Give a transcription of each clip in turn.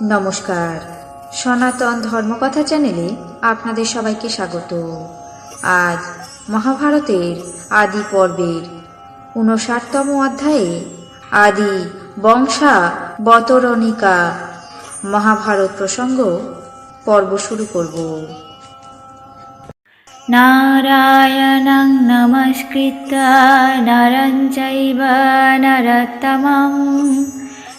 নমস্কার। সনাতন ধর্মকথা চ্যানেলে আপনাদের সবাইকে স্বাগত। আজ মহাভারতের আদি পর্বের উনষাটতম অধ্যায়ে আদি বংশা বতরণিকা মহাভারত প্রসঙ্গ পর্ব শুরু করব। নারায়ণং নমস্কৃত নরঞ্চৈব নরতমম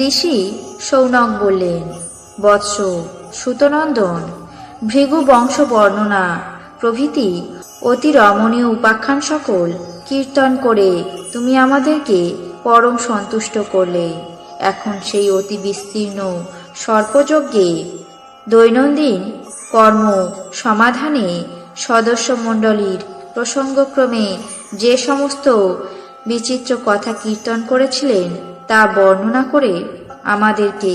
ঋষি সৌনক বললেন, বৎস সুতনন্দন, ভৃগু বংশ বর্ণনা প্রভৃতি অতি রমণীয় উপাখ্যান সকল কীর্তন করে তুমি আমাদেরকে পরম সন্তুষ্ট করলে। এখন সেই অতি বিস্তীর্ণ সর্পযজ্ঞে দৈনন্দিন কর্ম সমাধানে সদস্য মণ্ডলীর প্রসঙ্গক্রমে যে সমস্ত বিচিত্র কথা কীর্তন করেছিলেন তা বর্ণনা করে আমাদেরকে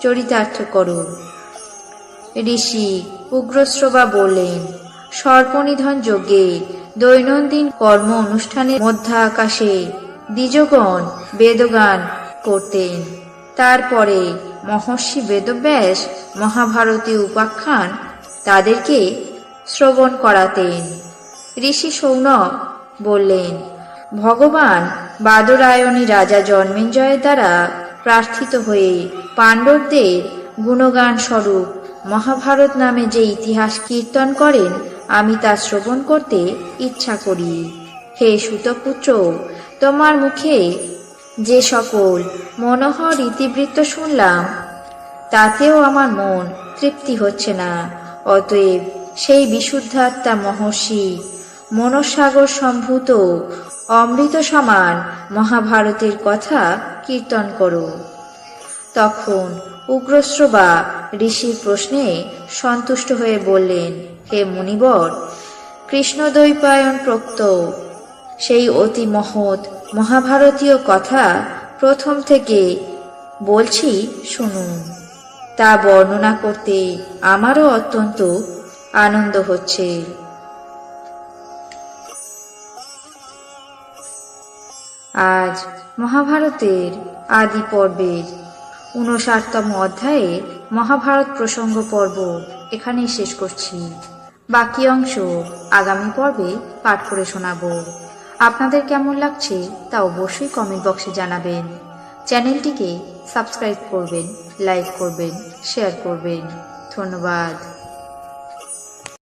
চরিতার্থ করুন ঋষি উগ্রশ্রবা বললেন, সর্পনিধন যজ্ঞে দৈনন্দিন কর্ম অনুষ্ঠানের মধ্যাকাশে দ্বিজগণ বেদগান করতেন। তারপরে মহর্ষি বেদব্যাস মহাভারতীয় উপাখ্যান তাদেরকে শ্রবণ করাতেন। ঋষি সৌনক বললেন ভগবান বাদরায়ণী রাজা জন্মেঞ্জয়ের দ্বারা প্রার্থিত হয়ে পাণ্ডবদের গুণগান স্বরূপ মহাভারত নামে যে ইতিহাস কীর্তন করেন, আমি তা শ্রবণ করতে ইচ্ছা করি। হে সুতপুত্র, তোমার মুখে যে সকল মনোহর ইতিবৃত্ত শুনলাম, তাতেও আমার মন তৃপ্তি হচ্ছে না। অতএব সেই বিশুদ্ধাত্মা মহর্ষি মনসাগর সম্ভূত অমৃত সমান মহাভারতের কথা কীর্তন করো। তখন উগ্রশ্রবা ঋষির প্রশ্নে সন্তুষ্ট হয়ে বললেন, হে মুনিবর, কৃষ্ণদ্বৈপায়ন প্রোক্ত। সেই অতি মহৎ মহাভারতীয় কথা প্রথম থেকে বলছি শুনুন। তা বর্ণনা করতে আমারও অত্যন্ত আনন্দ হচ্ছে। আজ মহাভারতের আদি পর্বের ঊনষাটতম অধ্যায়ে মহাভারত প্রসঙ্গ পর্ব এখানেই শেষ করছি। বাকি অংশ আগামী পর্বে পাঠ করে শোনাবো। আপনাদের কেমন লাগছে তা অবশ্যই কমেন্ট বক্সে জানাবেন। চ্যানেলটিকে সাবস্ক্রাইব করবেন লাইক করবেন শেয়ার করবেন। ধন্যবাদ।